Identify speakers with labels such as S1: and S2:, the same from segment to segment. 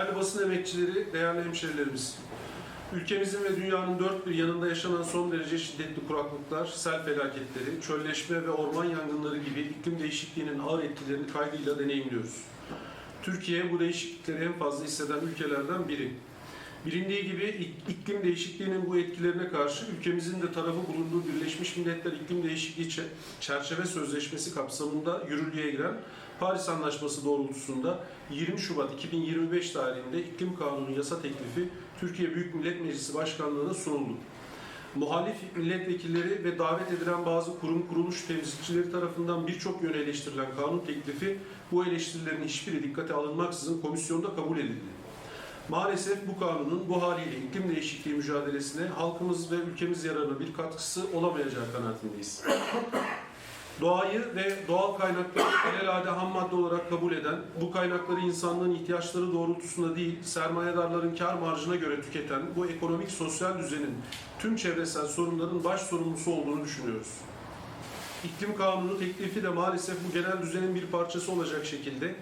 S1: Değerli basın emekçileri, değerli hemşerilerimiz. Ülkemizin ve dünyanın dört bir yanında yaşanan son derece şiddetli kuraklıklar, sel felaketleri, çölleşme ve orman yangınları gibi iklim değişikliğinin ağır etkilerini kaygıyla deneyimliyoruz. Türkiye bu değişiklikleri en fazla hisseden ülkelerden biri. Bilindiği gibi ik- iklim değişikliğinin bu etkilerine karşı ülkemizin de tarafı bulunduğu Birleşmiş Milletler İklim Değişikliği Çe- Çerçeve Sözleşmesi kapsamında yürürlüğe giren Paris Anlaşması doğrultusunda 20 Şubat 2025 tarihinde iklim kanunu yasa teklifi Türkiye Büyük Millet Meclisi Başkanlığı'na sunuldu. Muhalif milletvekilleri ve davet edilen bazı kurum kuruluş temsilcileri tarafından birçok yöne eleştirilen kanun teklifi bu eleştirilerin hiçbiri dikkate alınmaksızın komisyonda kabul edildi. Maalesef bu kanunun bu haliyle iklim değişikliği mücadelesine halkımız ve ülkemiz yararına bir katkısı olamayacağı kanaatindeyiz. Doğayı ve doğal kaynakları alelade ham madde olarak kabul eden, bu kaynakları insanlığın ihtiyaçları doğrultusunda değil, sermayedarların kar marjına göre tüketen bu ekonomik sosyal düzenin tüm çevresel sorunların baş sorumlusu olduğunu düşünüyoruz. İklim kanunu teklifi de maalesef bu genel düzenin bir parçası olacak şekilde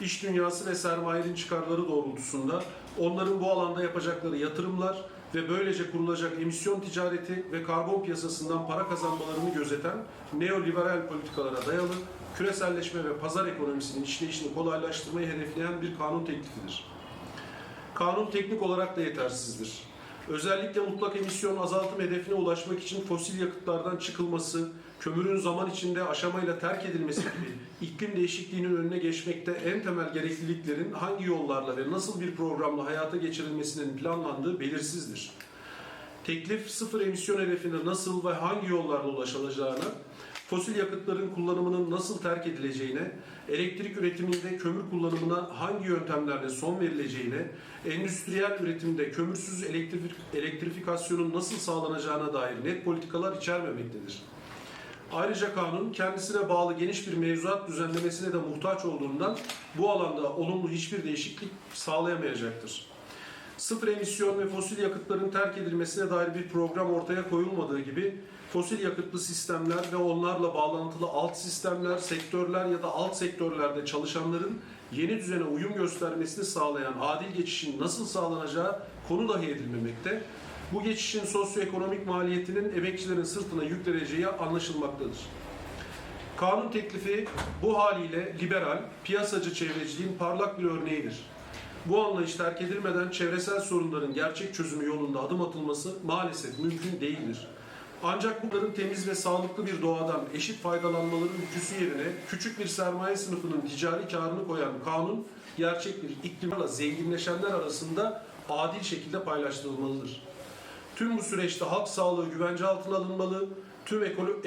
S1: iş dünyası ve sermayenin çıkarları doğrultusunda onların bu alanda yapacakları yatırımlar ve böylece kurulacak emisyon ticareti ve karbon piyasasından para kazanmalarını gözeten neoliberal politikalara dayalı küreselleşme ve pazar ekonomisinin işleyişini kolaylaştırmayı hedefleyen bir kanun teklifidir. Kanun teknik olarak da yetersizdir. Özellikle mutlak emisyon azaltım hedefine ulaşmak için fosil yakıtlardan çıkılması, kömürün zaman içinde aşamayla terk edilmesi gibi iklim değişikliğinin önüne geçmekte en temel gerekliliklerin hangi yollarla ve nasıl bir programla hayata geçirilmesinin planlandığı belirsizdir. Teklif sıfır emisyon hedefine nasıl ve hangi yollarla ulaşılacağına, fosil yakıtların kullanımının nasıl terk edileceğine, elektrik üretiminde kömür kullanımına hangi yöntemlerle son verileceğine, endüstriyel üretimde kömürsüz elektrik, elektrifikasyonun nasıl sağlanacağına dair net politikalar içermemektedir. Ayrıca kanun kendisine bağlı geniş bir mevzuat düzenlemesine de muhtaç olduğundan bu alanda olumlu hiçbir değişiklik sağlayamayacaktır. Sıfır emisyon ve fosil yakıtların terk edilmesine dair bir program ortaya koyulmadığı gibi fosil yakıtlı sistemler ve onlarla bağlantılı alt sistemler, sektörler ya da alt sektörlerde çalışanların yeni düzene uyum göstermesini sağlayan adil geçişin nasıl sağlanacağı konu dahi edilmemekte. Bu geçişin sosyoekonomik maliyetinin emekçilerin sırtına yükleneceği anlaşılmaktadır. Kanun teklifi bu haliyle liberal, piyasacı çevreciliğin parlak bir örneğidir. Bu anlayış terk edilmeden çevresel sorunların gerçek çözümü yolunda adım atılması maalesef mümkün değildir. Ancak bunların temiz ve sağlıklı bir doğadan eşit faydalanmaları ülküsü yerine küçük bir sermaye sınıfının ticari karını koyan kanun, gerçek bir iklimlerle zenginleşenler arasında adil şekilde paylaştırılmalıdır. Tüm bu süreçte halk sağlığı güvence altına alınmalı, tüm ekolo-